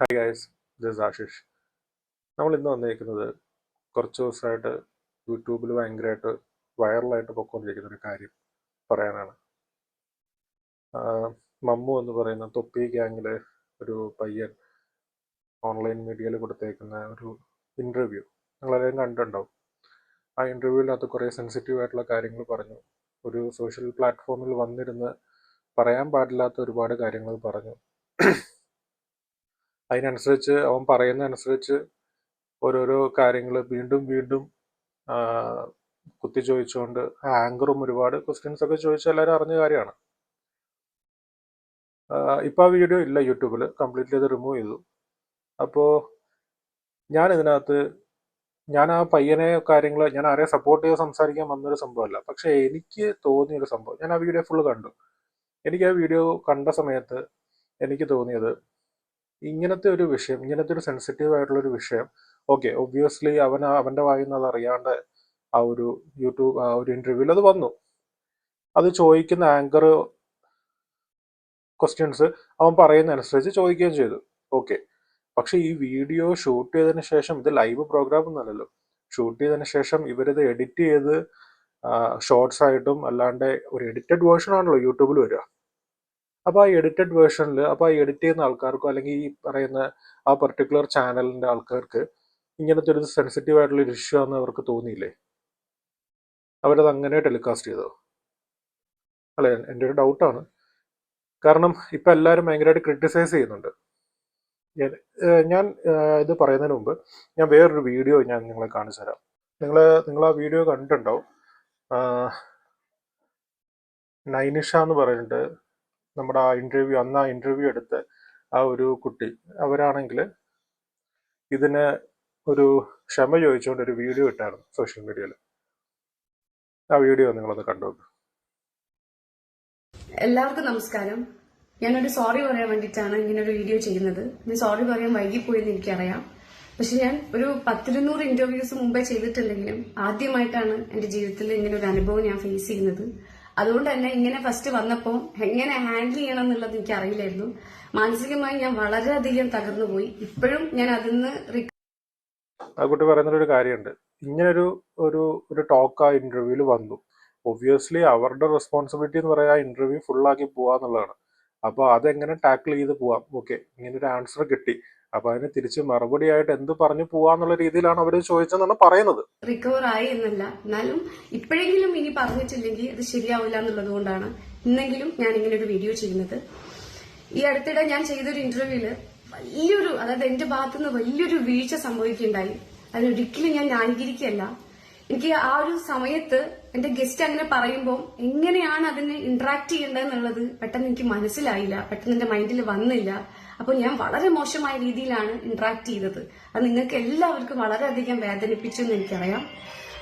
Hi guys this Ashish നമ്മൾ ഇന്ന് വന്നിരിക്കുന്നത് കുറച്ച് ദിവസമായിട്ട് യൂട്യൂബിൽ ഭയങ്കരമായിട്ട് വൈറലായിട്ട് പൊയ്ക്കൊണ്ടിരിക്കുന്ന ഒരു കാര്യം പറയാനാണ്. മമ്മു എന്ന് പറയുന്ന തൊപ്പി ഗ്യാങ്ങിലെ ഒരു പയ്യൻ ഓൺലൈൻ മീഡിയയിൽ കൊടുത്തേക്കുന്ന ഒരു ഇന്റർവ്യൂ നിങ്ങളെല്ലാവരും കണ്ടിട്ടുണ്ടാവും. ആ ഇന്റർവ്യൂവിനകത്ത് കുറേ സെൻസിറ്റീവ് ആയിട്ടുള്ള കാര്യങ്ങൾ പറഞ്ഞു. ഒരു സോഷ്യൽ പ്ലാറ്റ്ഫോമിൽ വന്നിരുന്ന് പറയാൻ പാടില്ലാത്ത ഒരുപാട് കാര്യങ്ങൾ പറഞ്ഞു. അതിനനുസരിച്ച് അവൻ പറയുന്നതനുസരിച്ച് ഓരോരോ കാര്യങ്ങൾ വീണ്ടും വീണ്ടും കുത്തി ചോദിച്ചുകൊണ്ട് ആങ്കറും ഒരുപാട് ക്വസ്റ്റ്യൻസ് ഒക്കെ ചോദിച്ച് എല്ലാവരും അറിഞ്ഞ കാര്യമാണ്. ഇപ്പോൾ ആ വീഡിയോ ഇല്ല യൂട്യൂബിൽ കംപ്ലീറ്റ്ലി അത് റിമൂവ് ചെയ്തു. അപ്പോൾ ഞാൻ ഇതിനകത്ത് ഞാൻ ആ പയ്യനെ കാര്യങ്ങൾ ഞാൻ ആരെ സപ്പോർട്ട് ചെയ്ത് സംസാരിക്കാൻ വന്നൊരു സംഭവമല്ല. പക്ഷേ എനിക്ക് തോന്നിയൊരു സംഭവം. ഞാൻ ആ വീഡിയോ ഫുള്ള് കണ്ടു. എനിക്ക് ആ വീഡിയോ കണ്ട സമയത്ത് എനിക്ക് തോന്നിയത് ഇങ്ങനത്തെ ഒരു വിഷയം ഇങ്ങനത്തെ ഒരു സെൻസിറ്റീവ് ആയിട്ടുള്ള ഒരു വിഷയം. ഓക്കെ ഒബ്വിയസ്ലി അവൻ അവന്റെ നിന്ന് അത് അറിയാണ്ട് ആ ഒരു യൂട്യൂബ് ആ ഒരു ഇന്റർവ്യൂവിൽ അത് വന്നു. അത് ചോദിക്കുന്ന ആങ്കർ ക്വസ്റ്റ്യൻസ് അവൻ പറയുന്ന അനുസരിച്ച് ചോദിക്കുകയും ചെയ്തു. ഓക്കെ പക്ഷെ ഈ വീഡിയോ ഷൂട്ട് ചെയ്തതിന് ശേഷം ഇത് ലൈവ് പ്രോഗ്രാം ഒന്നല്ലല്ലോ ഷൂട്ട് ചെയ്തതിന് ശേഷം ഇവരിത് എഡിറ്റ് ചെയ്ത് ഷോർട്സ് ആയിട്ടും അല്ലാണ്ട് ഒരു എഡിറ്റഡ് വേർഷൻ ആണല്ലോ യൂട്യൂബിൽ വരിക. അപ്പോൾ ആ എഡിറ്റഡ് വേർഷനിൽ അപ്പോൾ ആ എഡിറ്റ് ചെയ്യുന്ന ആൾക്കാർക്കോ അല്ലെങ്കിൽ ഈ പറയുന്ന ആ പെർട്ടിക്കുലർ ചാനലിന്റെ ആൾക്കാർക്ക് ഇങ്ങനത്തെ ഒരു സെൻസിറ്റീവ് ആയിട്ടുള്ള ഒരു ഇഷ്യൂ ആണെന്ന് അവർക്ക് തോന്നിയില്ലേ? അവരത് അങ്ങനെ ടെലികാസ്റ്റ് ചെയ്തോ? അല്ലെ എന്റെ ഒരു ഡൗട്ടാണ് കാരണം ഇപ്പം എല്ലാവരും ഭയങ്കരമായിട്ട് ക്രിട്ടിസൈസ് ചെയ്യുന്നുണ്ട്. ഞാൻ- ഇത് പറയുന്നതിന് മുമ്പ് ഞാൻ വേറൊരു വീഡിയോ ഞാൻ നിങ്ങളെ കാണിച്ചു തരാം. നിങ്ങൾ നിങ്ങൾ ആ വീഡിയോ കണ്ടിട്ടുണ്ടാവും. നൈനിഷ എന്ന് പറഞ്ഞിട്ട് നമ്മുടെ ആ ഇന്റർവ്യൂ അന്ന് ആ ഇന്റർവ്യൂ എടുത്ത് ആ ഒരു കുട്ടി അവരാണെങ്കിൽ ഇതിന് ഒരു ക്ഷമ ചോദിച്ചുകൊണ്ട് ഒരു വീഡിയോ ഇട്ടായിരുന്നു സോഷ്യൽ മീഡിയയിൽ ആ വീഡിയോ നിങ്ങളൊന്ന് കണ്ടു. എല്ലാവർക്കും നമസ്കാരം. ഞാനൊരു സോറി പറയാൻ വേണ്ടിയിട്ടാണ് ഇങ്ങനെ ഒരു വീഡിയോ ചെയ്യുന്നത്. ഞാൻ സോറി പറയാൻ വൈകിപ്പോയെന്ന് എനിക്കറിയാം. പക്ഷെ ഞാൻ ഒരു പത്തിരുന്നൂറ് ഇന്റർവ്യൂസ് മുമ്പേ ചെയ്തിട്ടുണ്ടെങ്കിലും ആദ്യമായിട്ടാണ് എന്റെ ജീവിതത്തിൽ ഇങ്ങനെ ഒരു അനുഭവം ഞാൻ ഫേസ് ചെയ്യുന്നത്. അതുകൊണ്ട് തന്നെ ഇങ്ങനെ ഫസ്റ്റ് വന്നപ്പോൾ എങ്ങനെ ഹാൻഡിൽ ചെയ്യണം എന്നുള്ളത് എനിക്ക് അറിയില്ലായിരുന്നു മാനസികമായി ഞാൻ വളരെയധികം തകർന്നുപോയി ഇപ്പോഴും ഞാൻ അതിൽ നിന്ന് ആ കുട്ടി പറയുന്നൊരു കാര്യമുണ്ട്. ഇങ്ങനൊരു ഒരു ഒരു ടോക്ക് ആ ഇന്റർവ്യൂവിൽ വന്നു. ഒബ്വിയസ്ലി അവരുടെ റെസ്പോൺസിബിലിറ്റി എന്ന് പറയാൻ ഇന്റർവ്യൂ ഫുള്ളാക്കി പോവാന്നുള്ളതാണ്. അപ്പോൾ അതെങ്ങനെ ടാക്കിൾ ചെയ്ത് പോവാം? ഓക്കെ ഇങ്ങനെ ഒരു ആൻസർ കിട്ടി. അപ്പൊ അതിന് തിരിച്ച് മറുപടി ആയിട്ട് എന്ത് പറഞ്ഞു പോവാന്നുള്ള രീതിയിലാണ് അവർ ചോദിച്ചതെന്നാണ് പറയുന്നത്. റിക്കവർ ആയി എന്നല്ല. എന്നാലും ഇപ്പോഴെങ്കിലും ഇനി പറഞ്ഞിട്ടില്ലെങ്കിൽ അത് ശരിയാവില്ല എന്നുള്ളത് കൊണ്ടാണ് ഇന്നെങ്കിലും ഞാൻ ഇങ്ങനെ ഒരു വീഡിയോ ചെയ്യുന്നത്. ഈ അടുത്തിടെ ഞാൻ ചെയ്തൊരു ഇന്റർവ്യൂവിൽ വലിയൊരു അതായത് എന്റെ ഭാഗത്തുനിന്ന് വലിയൊരു വീഴ്ച സംഭവിക്കുകയുണ്ടായി. അതിനൊരിക്കലും ഞാൻ ന്യായീകരിക്കുകയല്ല. എനിക്ക് ആ ഒരു സമയത്ത് എന്റെ ഗസ്റ്റ് അങ്ങനെ പറയുമ്പോൾ എങ്ങനെയാണ് അതിന് ഇന്ററാക്ട് ചെയ്യേണ്ടതെന്നുള്ളത് പെട്ടെന്ന് എനിക്ക് മനസ്സിലായില്ല. പെട്ടെന്ന് എന്റെ മൈൻഡിൽ വന്നില്ല. അപ്പോൾ ഞാൻ വളരെ മോശമായ രീതിയിലാണ് ഇന്ററാക്ട് ചെയ്തത്. അത് നിങ്ങൾക്ക് എല്ലാവർക്കും വളരെയധികം വേദനിപ്പിച്ചു എന്ന് എനിക്കറിയാം.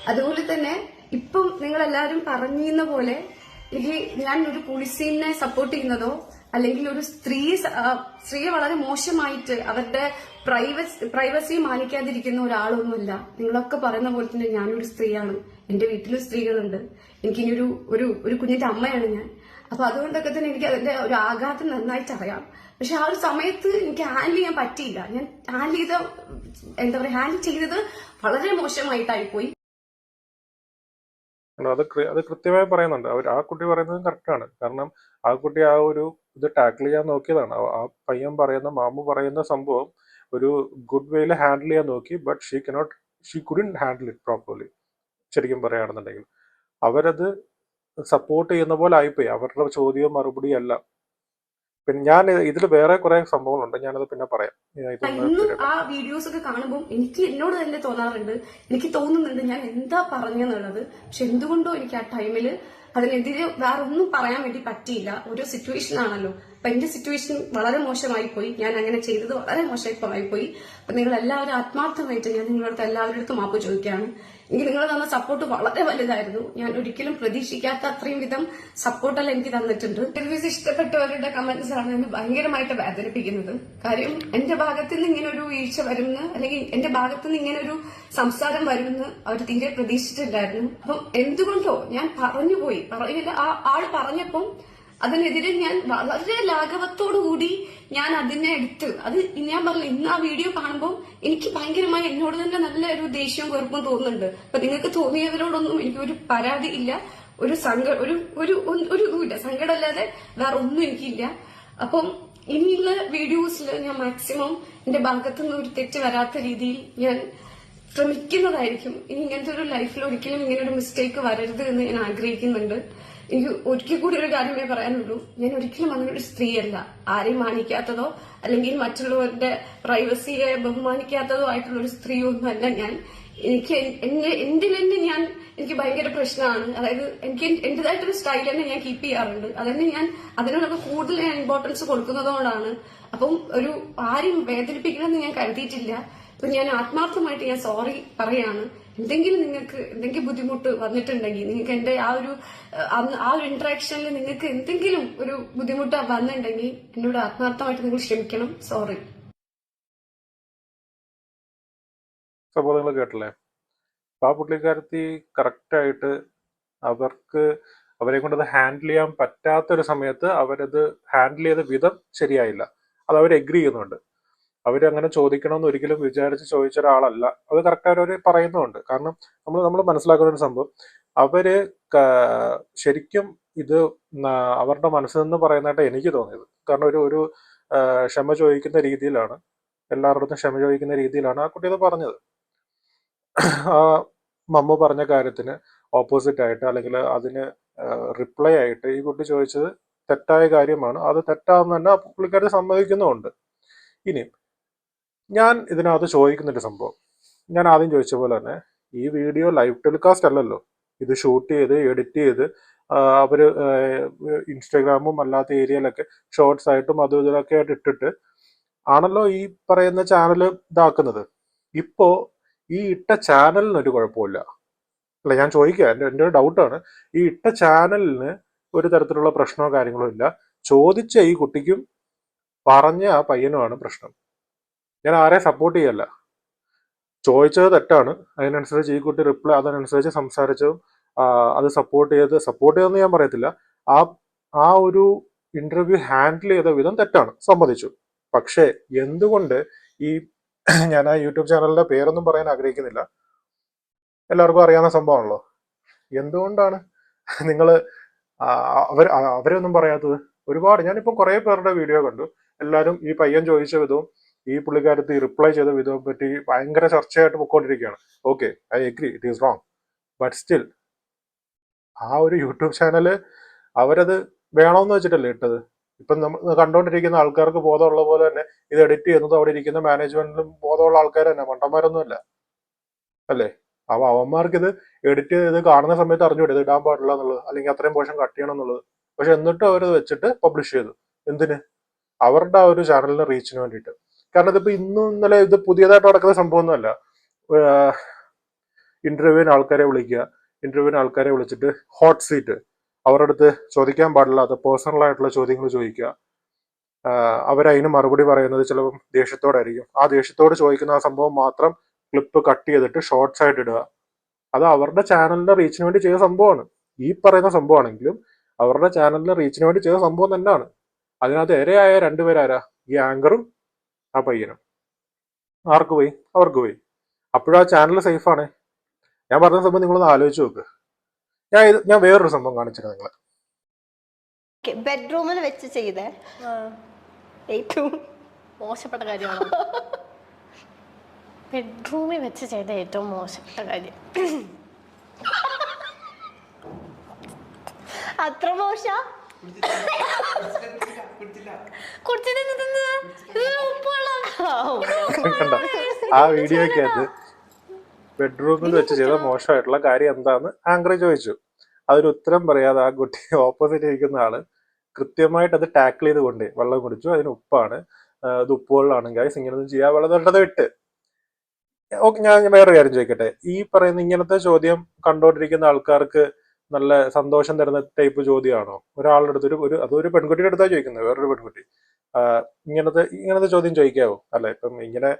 അതുപോലെ തന്നെ ഇപ്പം നിങ്ങളെല്ലാവരും പറഞ്ഞിരുന്ന പോലെ എനിക്ക് ഞാൻ ഒരു പോലീസിനെ സപ്പോർട്ട് ചെയ്യുന്നതോ അല്ലെങ്കിൽ ഒരു സ്ത്രീ സ്ത്രീയെ വളരെ മോശമായിട്ട് അവരുടെ പ്രൈവസി പ്രൈവസി മാനിക്കാതിരിക്കുന്ന ഒരാളൊന്നുമല്ല. നിങ്ങളൊക്കെ പറയുന്ന പോലെ തന്നെ ഞാനൊരു സ്ത്രീയാണ്. എന്റെ വീട്ടിലും സ്ത്രീകളുണ്ട്. എനിക്കിനി ഒരു ഒരു കുഞ്ഞിന്റെ അമ്മയാണ് ഞാൻ. അപ്പൊ അതുകൊണ്ടൊക്കെ തന്നെ എനിക്ക് അതിന്റെ ഒരു ആഘാതം നന്നായിട്ട് അറിയാം. പക്ഷെ ആ ഒരു സമയത്ത് എനിക്ക് ഹാൻഡിൽ ചെയ്യാൻ പറ്റിയില്ല. ഞാൻ ഹാൻഡിൽ ചെയ്ത എന്താ പറയുക ഹാൻഡിൽ ചെയ്തത് വളരെ മോശമായിട്ടായി പോയി കാരണം അത് അത് കൃത്യമായി പറയുന്നുണ്ട്. അവർ ആ കുട്ടി പറയുന്നത് കറക്റ്റാണ്. കാരണം ആ കുട്ടി ആ ഒരു ഇത് ടാക്കിൾ ചെയ്യാൻ നോക്കിയതാണ്. ആ- പയ്യൻ പറയുന്ന മാമു പറയുന്ന സംഭവം ഒരു ഗുഡ് വേയിൽ ഹാൻഡിൽ ചെയ്യാൻ നോക്കി but she cannot she couldn't handle it properly ശരിക്കും പറയുകയാണെന്നുണ്ടെങ്കിൽ. അവരത് സപ്പോർട്ട് ചെയ്യുന്ന പോലെ ആയിപ്പോയി. അവരുടെ ചോദ്യവും മറുപടി അല്ല. പിന്നെ ഞാൻ ഇതിൽ വേറെ കുറെ സംഭവങ്ങളുണ്ട്. ഞാനത് പിന്നെ പറയാം. ഇന്നും ആ വീഡിയോസ് ഒക്കെ കാണുമ്പോൾ എനിക്ക് എന്നോട് തന്നെ തോന്നാറുണ്ട്. എനിക്ക് തോന്നുന്നുണ്ട് ഞാൻ എന്താ പറഞ്ഞെന്നുള്ളത്. പക്ഷെ എന്തുകൊണ്ടോ എനിക്ക് ആ ടൈമിൽ അതിനെതിരെ വേറെ ഒന്നും പറയാൻ വേണ്ടി പറ്റിയില്ല. ഒരു സിറ്റുവേഷൻ ആണല്ലോ. അപ്പൊ എന്റെ സിറ്റുവേഷൻ വളരെ മോശമായി പോയി ഞാൻ അങ്ങനെ ചെയ്തത് വളരെ മോശമായി പോയി അപ്പൊ നിങ്ങൾ എല്ലാവരും ആത്മാർത്ഥമായിട്ട് ഞാൻ നിങ്ങളടുത്ത് എല്ലാവരുടെ അടുത്തും മാപ്പ് ചോദിക്കുകയാണ്. എനിക്ക് നിങ്ങൾ തന്ന സപ്പോർട്ട് വളരെ വലുതായിരുന്നു. ഞാൻ ഒരിക്കലും പ്രതീക്ഷിക്കാത്ത അത്രയും വിധം സപ്പോർട്ടെല്ലാം എനിക്ക് തന്നിട്ടുണ്ട്. ഇന്റർവ്യൂസ് ഇഷ്ടപ്പെട്ടവരുടെ കമന്റ്സ് ആണ് എന്നെ ഭയങ്കരമായിട്ട് വേദനിപ്പിക്കുന്നത്. കാര്യം എന്റെ ഭാഗത്ത് നിന്ന് ഇങ്ങനെ ഒരു വീഴ്ച വരുമെന്ന് അല്ലെങ്കിൽ എന്റെ ഭാഗത്ത് നിന്ന് ഇങ്ങനെ ഒരു സംസാരം വരുമെന്ന് അവർ തീരെ പ്രതീക്ഷിച്ചിട്ടില്ലായിരുന്നു. അപ്പം എന്തുകൊണ്ടോ ഞാൻ പറഞ്ഞുപോയി. പറയില്ല ആ ആൾ പറഞ്ഞപ്പം അതിനെതിരെ ഞാൻ വളരെ ലാഘവത്തോടു കൂടി ഞാൻ അതിനെ എടുത്ത് അത് ഞാൻ പറഞ്ഞു ഇന്ന് ആ വീഡിയോ കാണുമ്പോൾ എനിക്ക് ഭയങ്കരമായി എന്നോട് തന്നെ നല്ല ഒരു ദേഷ്യവും വെറുപ്പും തോന്നുന്നുണ്ട്. അപ്പൊ നിങ്ങൾക്ക് തോന്നിയവരോടൊന്നും എനിക്ക് ഒരു പരാതി ഇല്ല. ഒരു സങ്ക ഒരു ഒരു ഒരു ഇതുമില്ല. സങ്കടമല്ലാതെ വേറെ ഒന്നും എനിക്കില്ല. അപ്പം ഇനിയുള്ള വീഡിയോസിൽ ഞാൻ മാക്സിമം എന്റെ ഭാഗത്തുനിന്ന് ഒരു തെറ്റ് വരാത്ത രീതിയിൽ ഞാൻ ശ്രമിക്കുന്നതായിരിക്കും. ഇനി ഇങ്ങനത്തെ ഒരു ലൈഫിൽ ഒരിക്കലും ഇങ്ങനെ ഒരു മിസ്റ്റേക്ക് വരരുത് എന്ന് ഞാൻ ആഗ്രഹിക്കുന്നുണ്ട്. എനിക്ക് ഒരിക്കൽ കൂടി ഒരു കാര്യമേ പറയാനുള്ളൂ. ഞാൻ ഒരിക്കലും അങ്ങനെ ഒരു സ്ത്രീയല്ല. ആരെയും മാനിക്കാത്തതോ അല്ലെങ്കിൽ മറ്റുള്ളവരുടെ പ്രൈവസിയെ ബഹുമാനിക്കാത്തതോ ആയിട്ടുള്ള ഒരു സ്ത്രീയൊന്നുമല്ല ഞാൻ. എനിക്ക് എന്നെ എന്തിൽ തന്നെ ഞാൻ എനിക്ക് ഭയങ്കര പ്രശ്നമാണ്. അതായത് എനിക്ക് എന്റേതായിട്ടൊരു സ്റ്റൈൽ തന്നെ ഞാൻ കീപ്പ് ചെയ്യാറുണ്ട്. അതന്നെ ഞാൻ അതിനോടൊക്കെ കൂടുതൽ ഞാൻ ഇമ്പോർട്ടൻസ് കൊടുക്കുന്നതുകൊണ്ടാണ്. അപ്പം ഒരു ആരെയും വേദനിപ്പിക്കണമെന്ന് ഞാൻ കരുതിയിട്ടില്ല. ഇപ്പൊ ഞാൻ ആത്മാർത്ഥമായിട്ട് ഞാൻ സോറി പറയാണ്. എന്തെങ്കിലും നിങ്ങൾക്ക് എന്തെങ്കിലും ബുദ്ധിമുട്ട് വന്നിട്ടുണ്ടെങ്കിൽ നിങ്ങൾക്ക് എന്റെ ആ ഒരു ആ ഒരു ഇന്ററാക്ഷനിൽ നിങ്ങൾക്ക് എന്തെങ്കിലും ഒരു ബുദ്ധിമുട്ട് വന്നിട്ടുണ്ടെങ്കിൽ എന്നോട് ആത്മാർത്ഥമായിട്ട് നിങ്ങൾ ക്ഷമിക്കണം. സോറി സംഭവം നിങ്ങൾ ആ പുള്ളിക്കാരത്തി കറക്റ്റായിട്ട് അവർക്ക് അവരെ കൊണ്ടത് ഹാൻഡിൽ ചെയ്യാൻ പറ്റാത്തൊരു സമയത്ത് അവരത് ഹാൻഡിൽ ചെയ്ത വിധം ശരിയായില്ല. അത് അവർ എഗ്രി ചെയ്യുന്നുണ്ട്. അവർ അങ്ങനെ ചോദിക്കണമെന്ന് ഒരിക്കലും വിചാരിച്ച് ചോദിച്ച ഒരാളല്ല. അത് കറക്റ്റ് അവർ പറയുന്നുണ്ട്. കാരണം നമ്മൾ നമ്മൾ മനസ്സിലാക്കുന്ന ഒരു സംഭവം. അവർ ശരിക്കും ഇത് അവരുടെ മനസ്സിൽ നിന്ന് പറയുന്നതായിട്ട് എനിക്ക് തോന്നിയത്. കാരണം ഒരു ഒരു ക്ഷമ ചോദിക്കുന്ന രീതിയിലാണ് എല്ലാവരുടെ ക്ഷമ ചോദിക്കുന്ന രീതിയിലാണ് ആ കുട്ടി അത് പറഞ്ഞത്. ആ മമ്മ പറഞ്ഞ കാര്യത്തിന് ഓപ്പോസിറ്റ് ആയിട്ട് അല്ലെങ്കിൽ അതിന് റിപ്ലൈ ആയിട്ട് ഈ കുട്ടി ചോദിച്ചത് തെറ്റായ കാര്യമാണ്. അത് തെറ്റാന്ന് തന്നെ ആ പുള്ളിക്കാരി സമ്മതിക്കുന്നുമുണ്ട്. ഇനി ഞാൻ ഇതിനകത്ത് ചോദിക്കുന്നൊരു സംഭവം. ഞാൻ ആദ്യം ചോദിച്ച പോലെ തന്നെ ഈ വീഡിയോ ലൈവ് ടെലികാസ്റ്റ് അല്ലല്ലോ. ഇത് ഷൂട്ട് ചെയ്ത് എഡിറ്റ് ചെയ്ത് അവർ ഇൻസ്റ്റാഗ്രാമും അല്ലാത്ത ഏരിയയിലൊക്കെ ഷോർട്സ് ആയിട്ടും അതും ഇതിലൊക്കെ ആയിട്ട് ഇട്ടിട്ട് ആണല്ലോ ഈ പറയുന്ന ചാനൽ ഇതാക്കുന്നത്. ഇപ്പോൾ ഈ ഇട്ട ചാനലിന് ഒരു കുഴപ്പമില്ല. അല്ല ഞാൻ ചോദിക്കുക എന്റെ എന്റെ ഒരു ഡൗട്ടാണ്. ഈ ഇട്ട ചാനലിന് ഒരു തരത്തിലുള്ള പ്രശ്നമോ കാര്യങ്ങളോ ഇല്ല. ചോദിച്ച ഈ കുട്ടിക്കും പറഞ്ഞ ആ പയ്യനുമാണ് പ്രശ്നം. ഞാൻ ആരെ സപ്പോർട്ട് ചെയ്യല്ല. ചോദിച്ചത് തെറ്റാണ്. അതിനനുസരിച്ച് ഈ കുട്ടി റിപ്ലൈ അതിനനുസരിച്ച് സംസാരിച്ചതും അത് സപ്പോർട്ട് ചെയ്ത് സപ്പോർട്ട് ചെയ്തെന്ന് ഞാൻ പറയത്തില്ല. ആ ആ ഒരു ഇന്റർവ്യൂ ഹാൻഡിൽ ചെയ്ത വിധം തെറ്റാണ്. സമ്മതിച്ചു. പക്ഷേ എന്തുകൊണ്ട് ഈ ഞാൻ ആ യൂട്യൂബ് ചാനലിന്റെ പേരൊന്നും പറയാൻ ആഗ്രഹിക്കുന്നില്ല? എല്ലാവർക്കും അറിയാവുന്ന സംഭവമാണല്ലോ. എന്തുകൊണ്ടാണ്? നിങ്ങൾ അവർ അവരൊന്നും പറയാത്തത്? ഒരുപാട് ഞാനിപ്പോൾ കുറേ പേരുടെ വീഡിയോ കണ്ടു. എല്ലാവരും ഈ പയ്യൻ ചോദിച്ച വിധവും ഈ പുള്ളിക്കാരത്ത് ഈ റിപ്ലൈ ചെയ്ത വിധവും പറ്റി ഭയങ്കര ചർച്ചയായിട്ട് പൊക്കോണ്ടിരിക്കുകയാണ്. Okay I agree it is wrong but still ആ ഒരു യൂട്യൂബ് ചാനൽ അവരത് വേണമെന്ന് വെച്ചിട്ടല്ലേ ഇട്ടത്? ഇപ്പം നമ്മൾ കണ്ടുകൊണ്ടിരിക്കുന്ന ആൾക്കാർക്ക് ബോധമുള്ള പോലെ തന്നെ ഇത് എഡിറ്റ് ചെയ്യുന്നത് അവിടെ ഇരിക്കുന്ന മാനേജ്മെന്റിലും ബോധമുള്ള ആൾക്കാർ തന്നെ മണ്ടന്മാരൊന്നുമല്ല. അല്ലേ? അപ്പൊ അവന്മാർക്ക് ഇത് എഡിറ്റ് ചെയ്ത് കാണുന്ന സമയത്ത് അറിഞ്ഞൂടെ ഇത് ഇടാൻ പാടില്ല എന്നുള്ളത്? അല്ലെങ്കിൽ അത്രയും പോർഷൻ കട്ട് ചെയ്യണം എന്നുള്ളത്? പക്ഷെ എന്നിട്ട് അവരത് വെച്ചിട്ട് പബ്ലിഷ് ചെയ്തു. എന്തിന്? അവരുടെ ആ ഒരു ചാനലിന് റീച്ചിന് വേണ്ടിയിട്ട്. കാരണം ഇതിപ്പോ ഇന്നും ഇന്നലെ ഇത് പുതിയതായിട്ട് നടക്കുന്ന സംഭവമൊന്നുമല്ല. ഇന്റർവ്യൂവിന് ആൾക്കാരെ വിളിക്കുക ഇന്റർവ്യൂവിന് ആൾക്കാരെ വിളിച്ചിട്ട് ഹോട്ട് സീറ്റ് അവരുടെ അടുത്ത് ചോദിക്കാൻ പാടില്ലാത്ത പേഴ്സണൽ ആയിട്ടുള്ള ചോദ്യങ്ങൾ ചോദിക്കുക. അവരതിന് മറുപടി പറയുന്നത് ചിലപ്പം ദേഷ്യത്തോടായിരിക്കും. ആ ദേഷ്യത്തോട് ചോദിക്കുന്ന ആ സംഭവം മാത്രം ക്ലിപ്പ് കട്ട് ചെയ്തിട്ട് ഷോർട്സ് ആയിട്ട് ഇടുക. അത് അവരുടെ ചാനലിന്റെ റീച്ചിന് വേണ്ടി ചെയ്ത സംഭവമാണ്. ഈ പറയുന്ന സംഭവമാണെങ്കിലും അവരുടെ ചാനലിന്റെ റീച്ചിന് വേണ്ടി ചെയ്ത സംഭവം തന്നെയാണ്. അതിനകത്ത് ഇരയായ രണ്ടുപേരാരാ? ഈ ആങ്കറും ആ പയ്യനും. ആർക്ക് പോയി? അവർക്ക് പോയി. അപ്പോഴും ആ ചാനൽ സേഫാണ്. ഞാൻ പറഞ്ഞ സംഭവം നിങ്ങളൊന്ന് ആലോചിച്ച് നോക്ക്. ഞാൻ ഇത് ഞാൻ വേറൊരു സംഭവം കാണിച്ചിരുന്നു നിങ്ങളെ. ബെഡ്റൂമിൽ വെച്ച് ചെയ്ത. ആ, ഏറ്റവും മോശപ്പെട്ട കാര്യമാണ്? ബെഡ്റൂമിൽ വെച്ച് ചെയ്ത ഏറ്റവും മോശപ്പെട്ട കാര്യം. അത്ര മോശ? കുടിച്ചിട്ട്. കണ്ട? ആ വീഡിയോക്കകത്ത് ബെഡ്റൂമിൽ വെച്ച് ചെയ്ത മോശമായിട്ടുള്ള കാര്യം എന്താന്ന് ആങ്കർ ചോദിച്ചു. അതൊരു ഉത്തരം പറയാതെ ആ കുട്ടി ഓപ്പോസിറ്റ് ഇരിക്കുന്ന ആൾ കൃത്യമായിട്ട് അത് ടാക്കിൾ ചെയ്ത് കൊണ്ടേ വെള്ളം കുടിച്ചു അതിന് ഉപ്പാണ്. അത് ഉപ്പുകളിലാണെങ്കിൽ ഇങ്ങനൊന്നും ചെയ്യാൻ വെള്ളം തട്ടത് വിട്ട്. ഓക്കെ ഞാൻ വേറെ കാര്യം ചോദിക്കട്ടെ. ഈ പറയുന്ന ഇങ്ങനത്തെ ചോദ്യം കണ്ടോണ്ടിരിക്കുന്ന ആൾക്കാർക്ക് നല്ല സന്തോഷം തരുന്ന ടൈപ്പ് ചോദ്യമാണോ? ഒരാളുടെ അടുത്തൊരു ഒരു അതൊരു പെൺകുട്ടിയുടെ അടുത്താണ് ചോദിക്കുന്നത് വേറൊരു പെൺകുട്ടി. ഇങ്ങനത്തെ ഇങ്ങനത്തെ ചോദ്യം ചോദിക്കാവോ? അല്ലെ ഇപ്പം ഇങ്ങനെ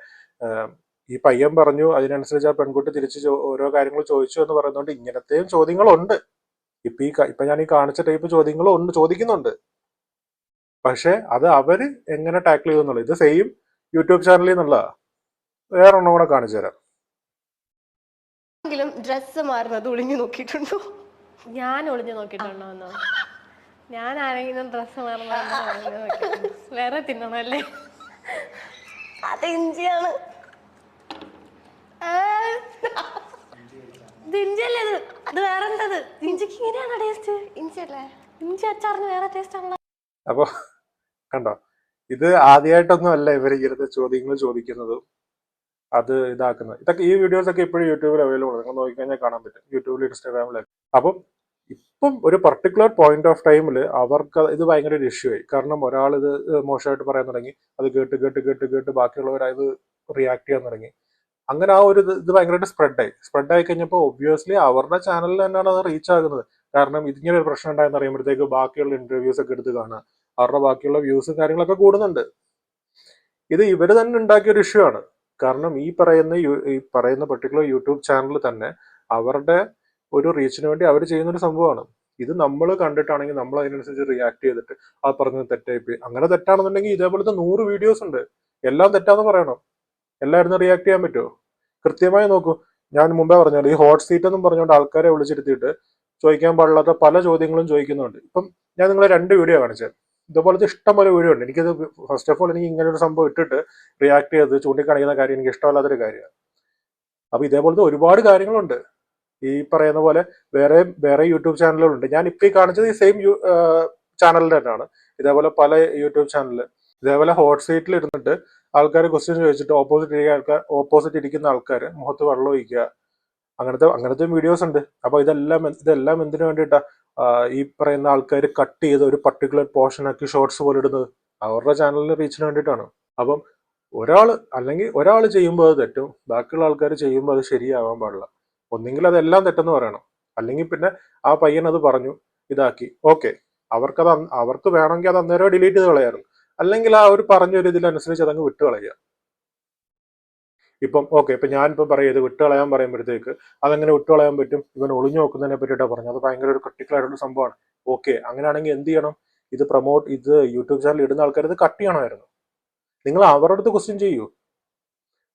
ഈ പയ്യൻ പറഞ്ഞു അതിനനുസരിച്ച് ആ പെൺകുട്ടി തിരിച്ച് ഓരോ കാര്യങ്ങൾ ചോദിച്ചു എന്ന് പറയുന്നതുകൊണ്ട് ഇങ്ങനത്തെയും ചോദ്യങ്ങളുണ്ട്. ഇപ്പൊ ഈ ഇപ്പൊ ഞാൻ ഈ കാണിച്ച ടൈപ്പ് ചോദ്യങ്ങളും ഉണ്ട് ചോദിക്കുന്നുണ്ട്. പക്ഷെ അത് അവർ എങ്ങനെ ടാക്കിൾ ചെയ്യുന്നുള്ളു ഇത് സെയിം യൂട്യൂബ് ചാനലിൽ നിന്നുള്ള വേറൊന്നും കൂടെ കാണിച്ചു തരാം. എങ്കിലും ഡ്രസ്സ് മാറുന്നത് ഒളിഞ്ഞു നോക്കിയിട്ടുണ്ടോ? ഞാൻ ഒളിഞ്ഞു നോക്കിയിട്ടുണ്ടോ ഞാൻ ആരെങ്കിലും ഡ്രസ്സ് മാറുന്ന വേറെ തിന്നണല്ലേ? അത് ഇഞ്ചിയാണ്. ഇത് ഇഞ്ചിയല്ലേ ഇത്? ഇത് വേറെ എന്തത് ഇഞ്ചിക്ക് ഇങ്ങനെയാണ് ടേസ്റ്റ് ഇഞ്ചിയല്ലേ? ഇഞ്ചി അച്ചാറിന് വേറെ ടേസ്റ്റ് ആണല്ലോ. അപ്പൊ കണ്ടോ? ഇത് ആദ്യമായിട്ടൊന്നും അല്ല ഇവർ ഇങ്ങനത്തെ ചോദ്യങ്ങൾ ചോദിക്കുന്നതും. അത് ഇതാക്കുന്നത്. ഇതൊക്കെ ഈ വീഡിയോസ് ഒക്കെ ഇപ്പോഴും യൂട്യൂബിൽ അവൈലബിൾ ആണ്. നിങ്ങൾ നോക്കിക്കഴിഞ്ഞാൽ കാണാൻ പറ്റും. യൂട്യൂബിൽ ഇൻസ്റ്റാഗ്രാമിലൊക്കെ അപ്പം ഇപ്പം ഒരു പർട്ടിക്കുലർ പോയിന്റ് ഓഫ് ടൈമിൽ അവർക്ക് ഇത് ഭയങ്കര ഒരു ഇഷ്യൂ ആയി. കാരണം ഒരാൾ ഇത് മോശമായിട്ട് പറയാൻ തുടങ്ങി. അത് കേട്ട് കേട്ട് കേട്ട് കേട്ട് ബാക്കിയുള്ളവർ അത് റിയാക്ട് ചെയ്യാൻ തുടങ്ങി. അങ്ങനെ ആ ഒരു ഇത് ഭയങ്കരമായിട്ട് സ്പ്രെഡായി സ്പ്രെഡ് ആയി കഴിഞ്ഞപ്പോൾ ഒബ്വിയസ്ലി അവരുടെ ചാനലിൽ തന്നെയാണ് അത് റീച്ച് ആകുന്നത്. കാരണം ഇതിങ്ങനെ ഒരു പ്രശ്നം ഉണ്ടായെന്ന് അറിയുമ്പോഴത്തേക്ക് ബാക്കിയുള്ള ഇന്റർവ്യൂസ് ഒക്കെ എടുത്ത് കാണുക. അവരുടെ ബാക്കിയുള്ള വ്യൂസും കാര്യങ്ങളൊക്കെ കൂടുന്നുണ്ട്. ഇത് ഇവർ തന്നെ ഉണ്ടാക്കിയ ഒരു ഇഷ്യൂ ആണ്. കാരണം ഈ പറയുന്ന ഈ പറയുന്ന പെർട്ടിക്കുലർ യൂട്യൂബ് ചാനൽ തന്നെ അവരുടെ ഒരു റീച്ചിന് വേണ്ടി അവർ ചെയ്യുന്ന ഒരു സംഭവമാണ്. ഇത് നമ്മൾ കണ്ടിട്ടാണെങ്കിൽ നമ്മൾ അതിനനുസരിച്ച് റിയാക്ട് ചെയ്തിട്ട് ആ പറഞ്ഞത് തെറ്റായിപ്പോയി. അങ്ങനെ തെറ്റാണെന്നുണ്ടെങ്കിൽ ഇതേപോലത്തെ നൂറ് വീഡിയോസ് ഉണ്ട്. എല്ലാം തെറ്റാന്ന് പറയണം. എല്ലാവരും റിയാക്ട് ചെയ്യാൻ പറ്റുമോ? കൃത്യമായി നോക്കൂ. ഞാൻ മുമ്പേ പറഞ്ഞല്ലോ ഈ ഹോട്ട് സീറ്റ് എന്നും പറഞ്ഞുകൊണ്ട് ആൾക്കാരെ വിളിച്ചിരുത്തിയിട്ട് ചോദിക്കാൻ പാടില്ലാത്ത പല ചോദ്യങ്ങളും ചോദിക്കുന്നുണ്ട്. ഇപ്പം ഞാൻ നിങ്ങളെ രണ്ട് വീഡിയോ കാണിച്ചത് ഇതുപോലത്തെ ഇഷ്ടംപോലെ വീഡിയോ ഉണ്ട്. എനിക്കത് ഫസ്റ്റ് ഓഫ് ഓൾ എനിക്ക് ഇങ്ങനെ ഒരു സംഭവം ഇട്ടിട്ട് റിയാക്ട് ചെയ്ത് ചൂണ്ടിക്കാണിക്കുന്ന കാര്യം എനിക്ക് ഇഷ്ടമല്ലാത്തൊരു കാര്യമാണ്. അപ്പൊ ഇതേപോലത്തെ ഒരുപാട് കാര്യങ്ങളുണ്ട്. ഈ പറയുന്ന പോലെ വേറെ വേറെ യൂട്യൂബ് ചാനലുകളുണ്ട്. ഞാൻ ഇപ്പൊ ഈ കാണിച്ചത് ഈ സെയിം ചാനലിൽ തന്നെയാണ്. ഇതേപോലെ പല യൂട്യൂബ് ചാനലിൽ ഇതേപോലെ ഹോട്ട് സീറ്റിൽ ഇരുന്നിട്ട് ആൾക്കാർ ക്വസ്റ്റ്യൻ ചോദിച്ചിട്ട് ഓപ്പോസിറ്റ് ഇരിക്കുന്ന ആൾക്കാർ ഓപ്പോസിറ്റ് ഇരിക്കുന്ന ആൾക്കാർ മുഖത്ത് വെള്ളം ഒഴിക്കുക. അങ്ങനത്തെ അങ്ങനത്തെ വീഡിയോസ് ഉണ്ട്. അപ്പൊ ഇതെല്ലാം ഇതെല്ലാം എന്തിനു വേണ്ടിയിട്ടാ? ഈ പറയുന്ന ആൾക്കാർ കട്ട് ചെയ്ത് ഒരു പർട്ടിക്കുലർ പോർഷൻ ആക്കി ഷോർട്സ് പോലെ ഇടുന്നത്. അവരുടെ ചാനലിന് റീച്ചിന് വേണ്ടിയിട്ടാണ്. അപ്പം ഒരാൾ അല്ലെങ്കിൽ ഒരാൾ ചെയ്യുമ്പോൾ അത് തെറ്റും. ബാക്കിയുള്ള ആൾക്കാർ ചെയ്യുമ്പോൾ അത് ശരിയാവാൻ പാടില്ല. ഒന്നെങ്കിൽ അതെല്ലാം തെറ്റെന്ന് പറയണം. അല്ലെങ്കിൽ പിന്നെ ആ പയ്യൻ അത് പറഞ്ഞു ഇതാക്കി. ഓക്കെ. അവർക്കത് അവർക്ക് വേണമെങ്കിൽ അത് അന്നേരം ഡിലീറ്റ് ചെയ്ത് കളയായിരുന്നു. അല്ലെങ്കിൽ ആ ഒരു പറഞ്ഞൊരു ഇതിലനുസരിച്ച് അതങ്ങ് വിട്ട് കളയുക. ഇപ്പം ഓക്കെ ഇപ്പൊ ഞാനിപ്പം പറയും ഇത് വിട്ട് കളയാൻ പറയുമ്പോഴത്തേക്ക് അതെങ്ങനെ വിട്ട് കളയാൻ പറ്റും. ഇവൻ ഒളിഞ്ഞു നോക്കുന്നതിനെ പറ്റിയിട്ടാണ് പറഞ്ഞത്. അത് ഭയങ്കര ഒരു ക്രിട്ടിക്കൽ ആയിട്ടുള്ള സംഭവമാണ്. ഓക്കെ അങ്ങനെയാണെങ്കിൽ എന്ത് ചെയ്യണം? ഇത് പ്രൊമോട്ട് ഇത് യൂട്യൂബ് ചാനൽ ഇടുന്ന ആൾക്കാർ ഇത് കട്ട് ചെയ്യണമായിരുന്നു. നിങ്ങൾ അവരുടെ അടുത്ത് ക്വസ്റ്റ്യൻ ചെയ്യൂ.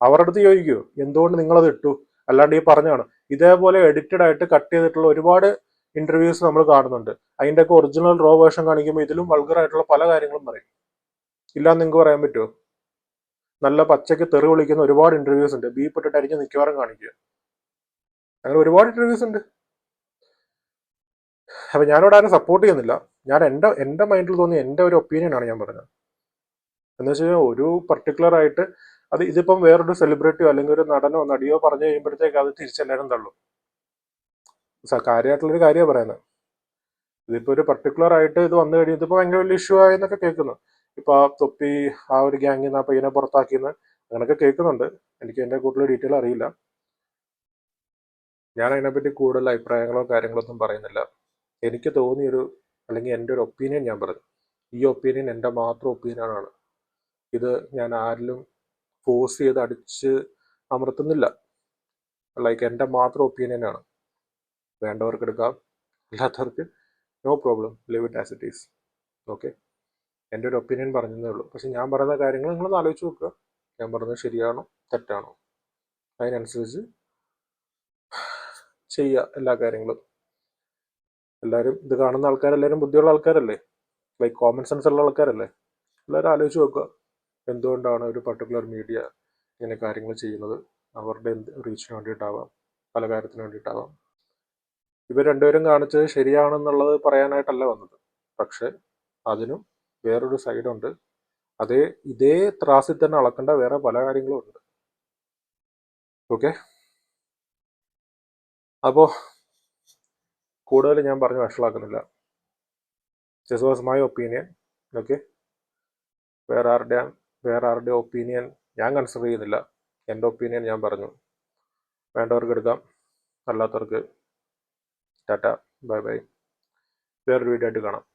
അവരുടെ അടുത്ത് ചോദിക്കൂ. എന്തുകൊണ്ട് നിങ്ങളത് ഇട്ടു? അല്ലാണ്ട് ഈ പറഞ്ഞാണ് ഇതേപോലെ എഡിറ്റഡ് ആയിട്ട് കട്ട് ചെയ്തിട്ടുള്ള ഒരുപാട് ഇന്റർവ്യൂസ് നമ്മൾ കാണുന്നുണ്ട്. അതിന്റെ ഒക്കെ ഒറിജിനൽ റോ വേർഷൻ കാണിക്കുമ്പോൾ ഇതിലും വൾഗർ ആയിട്ടുള്ള പല കാര്യങ്ങളും പറയും. ഇല്ലാന്ന് നിങ്ങൾക്ക് പറയാൻ പറ്റുമോ നല്ല പച്ചയ്ക്ക് തെറി വിളിക്കുന്ന ഒരുപാട് ഇന്റർവ്യൂസ് ഉണ്ട്. ബീപ്പ് ഇട്ടിട്ട് അരിഞ്ഞ് മിക്കവാറും കാണിക്കുക. അങ്ങനെ ഒരുപാട് ഇന്റർവ്യൂസ് ഉണ്ട്. അപ്പൊ ഞാനിവിടെ ആരും സപ്പോർട്ട് ചെയ്യുന്നില്ല. ഞാൻ എന്റെ എന്റെ മൈൻഡിൽ തോന്നിയ എന്റെ ഒരു ഒപ്പീനിയൻ ആണ് ഞാൻ പറഞ്ഞത്. എന്ന് വെച്ച് കഴിഞ്ഞാൽ ഒരു പർട്ടിക്കുലർ ആയിട്ട് അത് ഇതിപ്പം വേറൊരു സെലിബ്രിറ്റിയോ അല്ലെങ്കിൽ ഒരു നടനോ നടിയോ പറഞ്ഞു കഴിയുമ്പോഴത്തേക്ക് അത് തിരിച്ചെല്ലാവരും തള്ളും. കാര്യമായിട്ടുള്ളൊരു കാര്യമാണ് പറയുന്നത് ഇതിപ്പോ ഒരു പർട്ടിക്കുലർ ആയിട്ട് ഇത് വന്നു കഴിഞ്ഞാൽ ഇതിപ്പോ ഭയങ്കര വലിയ ഇഷ്യൂ ആയെന്നൊക്കെ കേൾക്കുന്നു. ഇപ്പൊ ആ തൊപ്പി ആ ഒരു ഗ്യാങ്ങിൽ നിന്ന് ആ പയ്യനെ പുറത്താക്കിയെന്ന് അങ്ങനെയൊക്കെ കേൾക്കുന്നുണ്ട്. എനിക്ക് എന്റെ കൂടുതൽ ഡീറ്റെയിൽ അറിയില്ല. ഞാൻ അതിനെപ്പറ്റി കൂടുതൽ അഭിപ്രായങ്ങളോ കാര്യങ്ങളോ ഒന്നും പറയുന്നില്ല. എനിക്ക് തോന്നിയൊരു അല്ലെങ്കിൽ എന്റെ ഒരു ഒപ്പീനിയൻ ഞാൻ പറഞ്ഞു. ഈ ഒപ്പീനിയൻ എന്റെ മാത്രം ഒപ്പീനിയനാണ് ഇത് ഞാൻ ആരിലും ഫോഴ്സ് ചെയ്ത് അടിച്ച് അമർത്തുന്നില്ല. ലൈക്ക് എന്റെ മാത്രം ഒപ്പീനിയൻ ആണ്. വേണ്ടവർക്ക് എടുക്കാം അല്ലാത്തവർക്ക് no problem live it as it is okay എന്റെ ഒരു ഒപ്പീനിയൻ പറഞ്ഞതേ ഉള്ളൂ. പക്ഷെ ഞാൻ പറയുന്ന കാര്യങ്ങൾ നിങ്ങളൊന്ന് ആലോചിച്ച് നോക്കുക. ഞാൻ പറയുന്നത് ശരിയാണോ തെറ്റാണോ? അതിനനുസരിച്ച് ചെയ്യുക എല്ലാ കാര്യങ്ങളും. എല്ലാവരും ഇത് കാണുന്ന ആൾക്കാരെല്ലാവരും ബുദ്ധിയുള്ള ആൾക്കാരല്ലേ? ലൈക്ക് കോമൺ സെൻസ് ഉള്ള ആൾക്കാരല്ലേ? എല്ലാവരും ആലോചിച്ച് നോക്കുക. എന്തുകൊണ്ടാണ് ഒരു പർട്ടിക്കുലർ മീഡിയ ഇങ്ങനെ കാര്യങ്ങൾ ചെയ്യുന്നത്? അവരുടെ എന്ത് റീച്ചിന് വേണ്ടിയിട്ടാവാം പല കാര്യത്തിന് വേണ്ടിയിട്ടാവാം. ഇവർ രണ്ടുപേരും കാണിച്ചത് ശരിയാണെന്നുള്ളത് പറയാനായിട്ടല്ല വന്നത്. പക്ഷെ അതിനും വേറൊരു സൈഡുണ്ട് അതേ ഇതേ ത്രാസിൽ തന്നെ അളക്കേണ്ട വേറെ പല കാര്യങ്ങളും ഉണ്ട്. ഓക്കെ? അപ്പോൾ കൂടുതൽ ഞാൻ പറഞ്ഞു വഷളാക്കുന്നില്ല. This was my opinion okay? വേറെ ആരുടെ വേറെ ആരുടെ ഒപ്പീനിയൻ ഞാൻ കൺസിഡർ ചെയ്യുന്നില്ല. എന്റെ ഒപ്പീനിയൻ ഞാൻ പറഞ്ഞു. വേണ്ടവർക്ക് എടുക്കാം. അല്ലാത്തവർക്ക് ടാറ്റ ബൈ ബൈ. വേറൊരു വീഡിയോ ആയിട്ട് കാണാം.